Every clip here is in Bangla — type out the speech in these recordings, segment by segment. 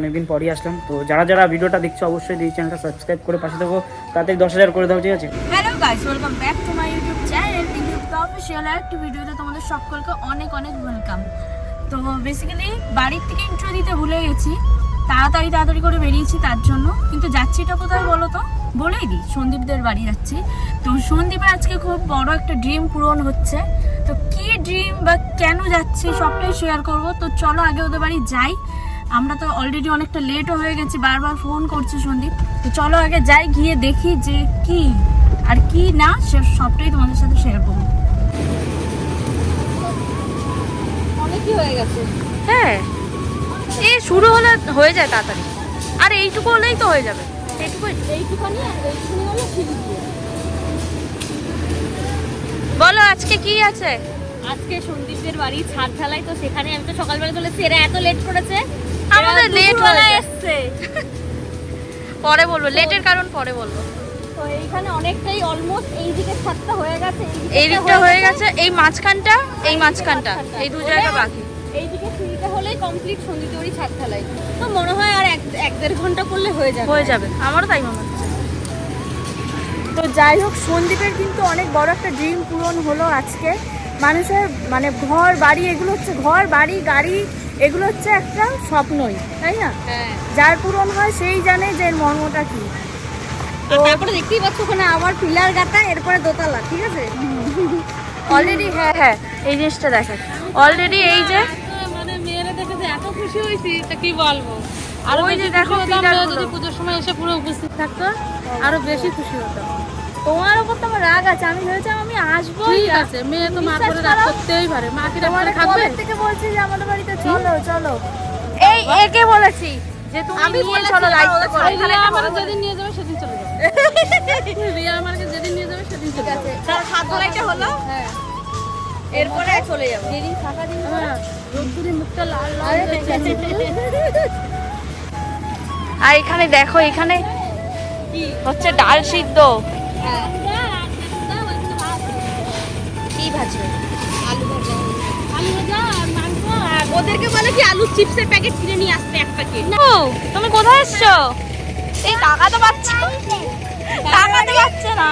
অনেকদিন পরই আসলাম। তো যারা যারা ভিডিওটা দেখছ, অবশ্যই এই চ্যানেলটা সাবস্ক্রাইব করে পাশে দেবো তাড়াতাড়ি দশ হাজার করে দাও, ঠিক আছে? Hello guys welcome back to my YouTube channel official একটি ভিডিওতে তোমাদের সকলকে অনেক অনেক ওয়েলকাম তো বেসিক্যালি বাড়ির থেকে ইন্ট্রো দিতে ভুলে গেছি। তাড়াতাড়ি তাড়াতাড়ি করে বেরিয়েছি তার জন্য। কিন্তু যাচ্ছিটা কোথায় বলো তো? বলেই দিই, সন্দীপদের বাড়ি যাচ্ছি। তো সন্দীপের আজকে খুব বড় একটা ড্রিম পূরণ হচ্ছে। তো কি ড্রিম বা কেন যাচ্ছি সবটাই শেয়ার করব। তো চলো আগে ওদের বাড়ি যাই। আমরা তো অলরেডি অনেকটা লেটও হয়ে গেছি বারবার ফোন করছে সন্দীপ। তো চলো আগে যাই গিয়ে দেখি যে কি আর কি না সে সবটাই তোমাদের সাথে শেয়ার করব। অনেকই হয়ে গেছে। হ্যাঁ এ শুরু হলে হয়ে যায় তাড়াতাড়ি। আর এইটুকু হলেই তো হয়ে যাবে। এইটুকু আর হলো দিয়ে বলো আজকে কি আছে? আজকে সন্দীপদের বাড়ি ছাদ ঢালাই তো সেখানে আমি তো সকালবেলা চলেছি এরা এত লেট করেছে। আমাদের হয়ে। এসছে। পরে বলব লেটের কারণ পরে বলব। তো এইখানে অনেকটাই অলমোস্ট এই দিকে ছাদটা হয়ে গেছে এই দিকটা হয়ে গেছে এই মাঝখানটা এই মাঝখানটা এই দু জায়গা বাকি। এইদিকে সিঁড়িটা হলেই কমপ্লিট সন্দীপদের ছাদ ঢালাই। তো মনে হয় আর এক এক দেড় ঘণ্টা করলে হয়ে যাবে। হয়ে যাবে আমারও তাই মনে হচ্ছে। তো যাই হোক সন্দীপের কিন্তু অনেক বড় একটা ড্রিম পূরণ হলো আজকে। মানুষের মানে ঘর বাড়ি এগুলো হচ্ছে ঘর বাড়ি গাড়ি এগুলো হচ্ছে একটা স্বপ্নই তাই না? হ্যাঁ। যার পূরণ হয় সেই জানে যে এর মর্মটা কি। আর তারপরে দেখতেই পাচ্ছ ওখানে আবার পিলার গাঁথা এরপরে দোতলা ঠিক আছে? অলরেডি হ্যাঁ হ্যাঁ এই জিনিসটা দেখে। অলরেডি এই যে মানে মেয়েরা দেখেছে এত খুশি হয়েছি তা কি বলব? আর ওই যে দেখো যদি পুজোর সময় এসে পুরো উপস্থিত থাকতো আরও বেশি খুশি হতাম। তোমার ওপর তো আমার রাগ আছে আমি ভেবেছিলাম আমি আসব ঠিক আছে মেয়ে তো মা করে রাগ করতেই পারে। মা কি রাগ তোমার খাবে? থেকে বলছি যে আমাদের বাড়িতে চলো চলো। এই একে বলেছি যে তুমি আমি নিয়ে চলো দায়িত্ব করো রিয়া আমাকে যেদিন নিয়ে যাবে সেদিন চলে যাবে। রিয়া আমাকে যেদিন নিয়ে যাবে সেদিন চলে যাবে। তার হাত ধরাইটা হলো? হ্যাঁ। এরপরে চলে যাব। যেদিন ফাঁকা দিন হ্যাঁ, রোদ্দুরে মুখটা লাল লাল হয়ে আর এখানে দেখো এখানে হচ্ছে ডাল সিদ্ধ। কি ভাজবে? আলু ভাজা আর মাংস আর ওদেরকে বলে কি আলু চিপসের প্যাকেট কিনে নিয়ে আসতে এক প্যাকেট ও তুমি কোথায় এসছো? এই টাকা তো পাচ্ছে। টাকা তো পাচ্ছে না।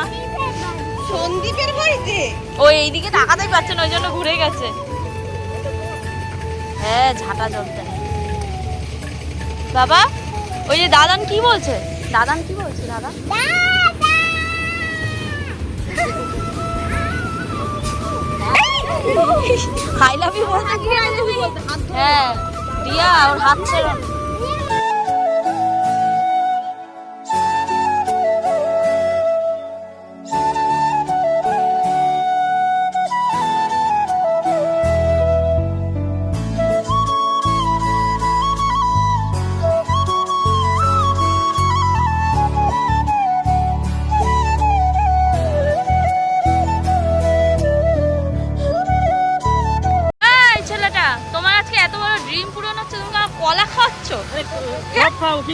সন্দীপের বাড়িতে? ও এইদিকে পাচ্ছে না ওই জন্য ঘুরে গেছে। হ্যাঁ ঝাঁটা নেই বাবা ওই যে দাদান কি বলছে? দাদান কি বলছে দাদা! হাই লাভ ইউ হ্যাঁ দিয়া ওর হাত ছেড়ে।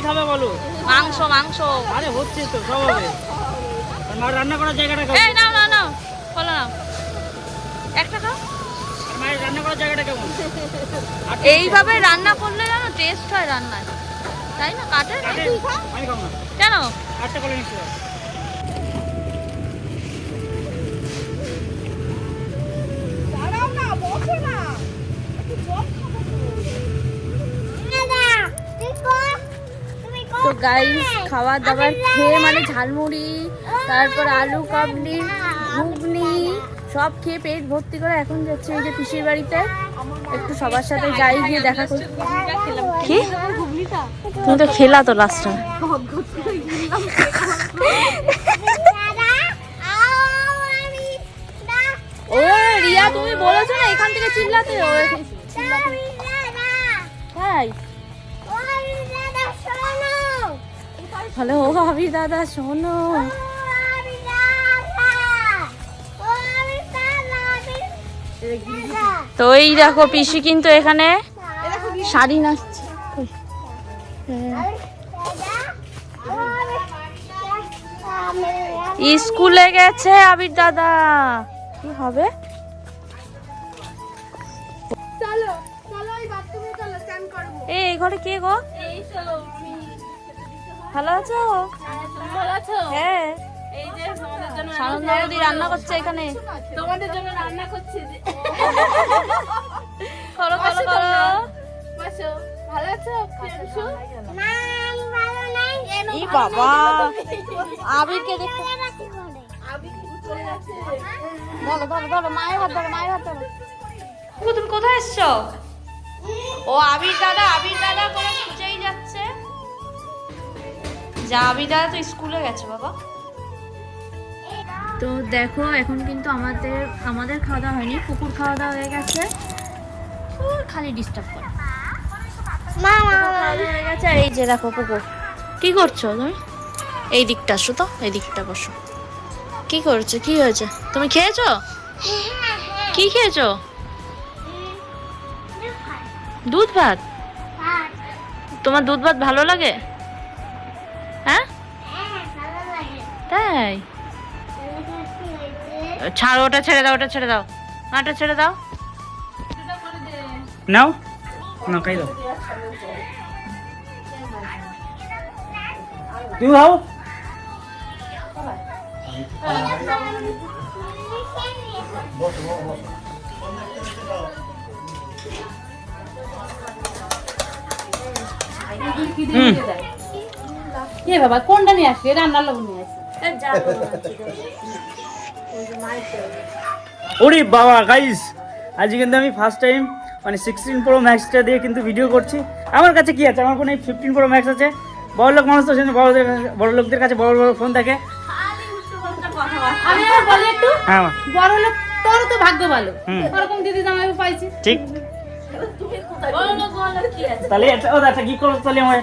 খাবে বলো? মাংস মাংস। আরে হচ্ছে তো সব হবে। আর রান্না করার জায়গাটা খাও এই নাও নাও নাও। নাও। একটা খাও মায়ের রান্না করার জায়গাটা কেমন? এইভাবে রান্না করলে জানো টেস্ট হয় রান্নায়। তাই না? কাটে? কাটে? আমি খাব না। কেন? আটটা করে নিচ্ছি তো গাইস খাওয়া দাবার খেয়ে মানে ঝালমুড়ি তারপর আলু কাবলি ঘুগনি সব খেয়ে পেট ভর্তি করে এখন যাচ্ছে এই যে পিসির বাড়িতে। একটু সবার সাথে যাই গিয়ে দেখা করি। কি? তুমি তো খেলা তো লাস্টে ও রিয়া তুমি বলেছ না এখান থেকে চিল্লাতে? তাই হ্যালো ও আবির দাদা শোনো। তো এই দেখো পিসি কিন্তু এখানে শাড়ি নাচছে। স্কুলে গেছে আবির দাদা। কি হবে? এই এই ঘরে কে গো? ভালো আছো? ভালো আছো? হ্যাঁ। সানন্দ রান্না করছে এখানে। তোমাদের জন্য রান্না করছি যে। করো করো করো। ভালো আছো? ই বাবা। আবিরকে দেখতে ধরো ধরো ধরো মায়ের হাত ধরো মায়ের হাত ধরো। তুমি কোথায় এসছো? ও আবির দাদা আবির দাদা করে যাচ্ছে যা আবির দাদা তো স্কুলে গেছে বাবা। তো দেখো এখন কিন্তু আমাদের আমাদের খাওয়া দাওয়া হয়নি কুকুর খাওয়া দাওয়া হয়ে গেছে। খালি ডিস্টার্ব করে। হয়ে গেছে আর এই যে দেখো কুকুর কি করছ তুমি? এই দিকটা আসো তো এই দিকটা বসো। কি করছ? কি হয়েছে? তুমি খেয়েছো? কি খেয়েছো? দুধ ভাত? তোমার দুধ ভাত ভালো লাগে? তাই ছাড়ো ওটা ছেড়ে দাও ওটা ছেড়ে দাও। না, ওটা ছেড়ে দাও। নাও। না খাই দাও। তুমি খাও। এ বাবা কোনটা নিয়ে আসবে রান্নার আসবে ওরে বাবা গাইস আজ কিন্তু আমি ফার্স্ট টাইম মানে সিক্সটিন প্রো ম্যাক্সটা দিয়ে কিন্তু ভিডিও করছি। আমার কাছে কি আছে? আমার ফোনে ফিফটিন প্রো ম্যাক্স আছে। বড় লোক মানুষ তো সেজন্য বড়দের বড় লোকদের কাছে বড় বড় ফোন থাকে হ্যাঁ বড় লোক তোর তো ভাগ্য ভালো। ওরকম দিদি জামাই পাইছি। ঠিক। তাহলে ও কি করো তাহলে আমার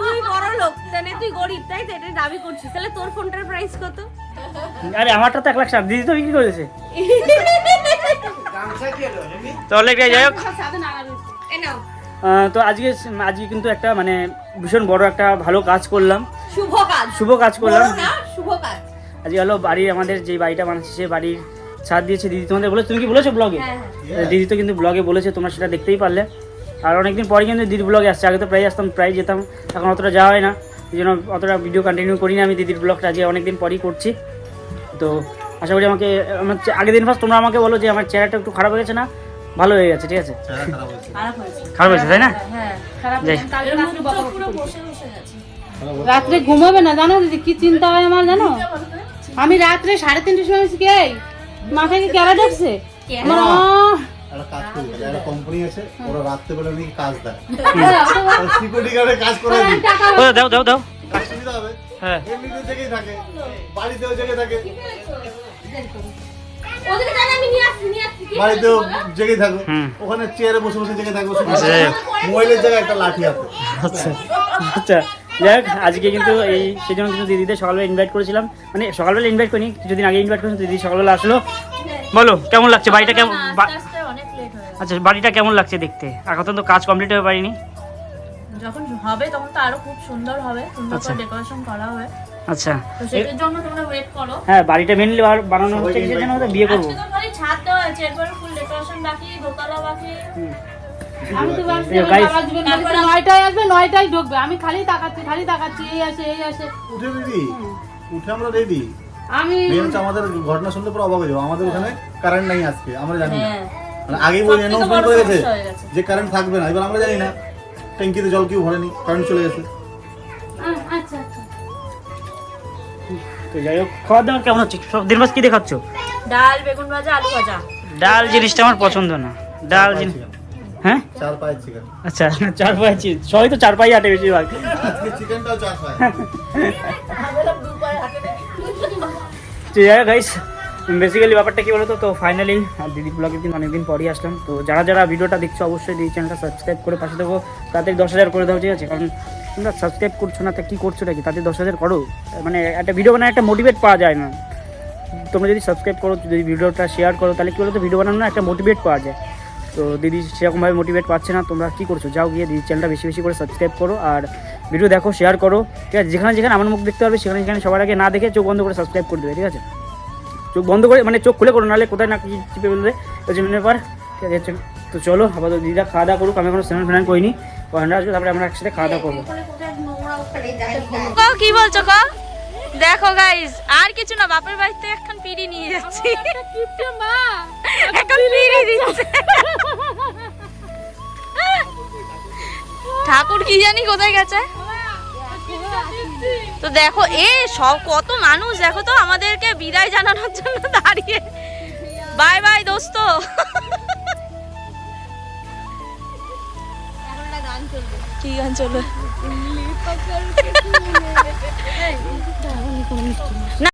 তুই বড় লোক তাহলে তুই গরিব তাই তো এটা দাবি করছিস। তাহলে তোর ফোনটার প্রাইস কত? আরে আমারটা তো এক লাখ ষাট। দিদি তো বিক্রি করেছে। তাহলে একটা যাই হোক। তো আজকে আজকে কিন্তু একটা মানে ভীষণ বড় একটা ভালো কাজ করলাম। শুভ কাজ। শুভ কাজ করলাম। শুভ কাজ। আজকে হলো বাড়ির আমাদের যে বাড়িটা বানাচ্ছে সে বাড়ির ছাদ দিয়েছে। দিদি তোমাদের বলে তুমি কি বলেছ ব্লগে? দিদি তো কিন্তু ব্লগে বলেছে তোমরা সেটা দেখতেই পারলে। আর অনেকদিন পরে কিন্তু দিদির ব্লগে আসছে। আগে তো প্রায় আসতাম প্রায় যেতাম। এখন অতটা যাওয়া হয় না। এই জন্য অতটা ভিডিও কন্টিনিউ করি না আমি দিদির ব্লগটা আজকে অনেকদিন পরেই করছি। তো আশা করি আমাকে আমার আগের দিন ফার্স্ট তোমরা আমাকে বলো যে আমার চেহারাটা একটু খারাপ হয়ে গেছে না? ভালো হয়ে গেছে ঠিক আছে? খারাপ হয়েছে। তাই না? রাত্রে ঘুমাবে না জানো দিদি? কি চিন্তা হয় আমার জানো? আমি রাত্রে সাড়ে তিনটের সময় কে? মাথায় কি কেরা দেখছে আমার কোম্পানি আছে ওরা রাত্রেবেলা নাকি কাজ দেয়। হ্যাঁ, সিকিউরিটি গার্ডে কাজ করে দিই টাকা দাও দাও দাও। সুবিধা হবে। হ্যাঁ। এমনিতে জেগেই থাকে বাড়িতেও জেগে থাকে। ওদেরকে জানি আমি নিয়ে আসছি নিয়ে আসছি। বাড়িতেও জেগে থাকো। ওখানে চেয়ারে বসে বসে জেগে থাকো আচ্ছা। মোবাইলের জায়গায় একটা লাঠি আছে। আচ্ছা। আচ্ছা। যাই হোক আজকে কিন্তু এই সেই জন্য কিন্তু দিদিদের সকালবেলা ইনভাইট করেছিলাম। মানে সকালবেলা ইনভাইট করিনি কিছুদিন আগে ইনভাইট করেছিলাম দিদি সকালবেলা আসলো। বলো কেমন লাগছে? বাড়িটা কেমন? হয়ে আচ্ছা বাড়িটা কেমন লাগছে দেখতে? এখন তো কাজ কমপ্লিট হয়ে পারিনি। যখন হবে তখন তো আরও খুব সুন্দর হবে সুন্দর আচ্ছা। করে ডেকোরেশন করা হবে। আচ্ছা। তো সেটার জন্য তোমরা ওয়েট করো। হ্যাঁ বাড়িটা মেনলি বানানো হচ্ছে কিসের জন্য বিয়ে করব। আজকে তো খালি ছাদ দেওয়া আছে এরপরে ফুল ডেকোরেশন বাকি দোতলা বাকি। আমি তো ভাবছি আমার জীবন নয়টায় আসবে নয়টায় ঢুকবে। আমি খালি তাকাচ্ছি খালি তাকাচ্ছি এই আসে এই আসে। উঠে দিদি উঠে আমরা রেডি আমি আমাদের ঘটনা শুনতে পুরো অবাক হয়ে যাব। আমাদের ওখানে কারেন্ট নাই আজকে আমরা জানি না। মানে আগেই বলে অ্যানাউন্সমেন্ট করে গেছে হয়ে গেছে। যে কারেন্ট থাকবে না। এবার আমরা জানি না ট্যাঙ্কিতে জল কেউ ভরেনি কারেন্ট চলে গেছে। আচ্ছা আচ্ছা। তো যাই হোক খাওয়া দাওয়া কেমন হচ্ছে? সব দিন মাস কি দেখাচ্ছ ডাল বেগুন ভাজা আলু ভাজা। ডাল জিনিসটা আমার পছন্দ না। ডাল জিনিস হ্যাঁ? চার পায়ের চিকেন। আচ্ছা চার পায়ে চিজ সবাই তো চার পায়ে আটে বেশিরভাগ। আজকে চিকেনটাও চার পায়ে। তো যাই গাইস বেসিক্যালি ব্যাপারটা কি বলতো? তো ফাইনালি দিদি ব্লগে কিন্তু অনেকদিন পরই আসলাম। তো যারা যারা ভিডিওটা দেখছ, অবশ্যই দিদি চ্যানেলটা সাবস্ক্রাইব করে পাশে দেবো তাদের দশ হাজার করে দাও, ঠিক আছে? কারণ তোমরা সাবস্ক্রাইব করছ না, তা কী করছ নাকি? তাদের দশ হাজার করো। মানে একটা ভিডিও বানায় একটা মোটিভেট পাওয়া যায় না। তোমরা যদি সাবস্ক্রাইব করো, যদি ভিডিওটা শেয়ার করো, তাহলে কী বলতো? ভিডিও বানানো একটা মোটিভেট পাওয়া যায়। তো দিদি সেরকমভাবে মোটিভেট পাচ্ছে না, তোমরা কী করছ? যাও গিয়ে দিদি চ্যানেলটা বেশি বেশি করে সাবস্ক্রাইব করো আর ভিডিও দেখো শেয়ার করো। ঠিক আছে? যেখানে যেখানে আমার মুখ দেখতে পারবে, সেখানে সেখানে সবার আগে না দেখে চোখ বন্ধ করে সাবস্ক্রাইব করে দেবে, ঠিক আছে? চোখ বন্ধ করে মানে চোখ খুলে করো, নাহলে কোথায় না কি চিপে বলবে। জন্য ব্যাপার ঠিক আছে তো চলো, আপাতত দিদিরা খাওয়া দাওয়া করুক, আমি এখনও স্নান ফ্যান করিনি। পয়েন্ট আসবে, তারপরে আমরা একসাথে খাওয়া দাওয়া করব। কি বলছো ক? দেখো গাইস আর কিছু না, বাপের বাড়িতে এখন পিড়ি নিয়ে যাচ্ছি। এখন পিড়ি দিচ্ছে। ঠাকুর কি জানি কোথায় গেছে? তো দেখো এ সব কত মানুষ দেখো তো আমাদেরকে বিদায় জানানোর জন্য দাঁড়িয়ে। বাই বাই দোস্ত। কি গান চলবে?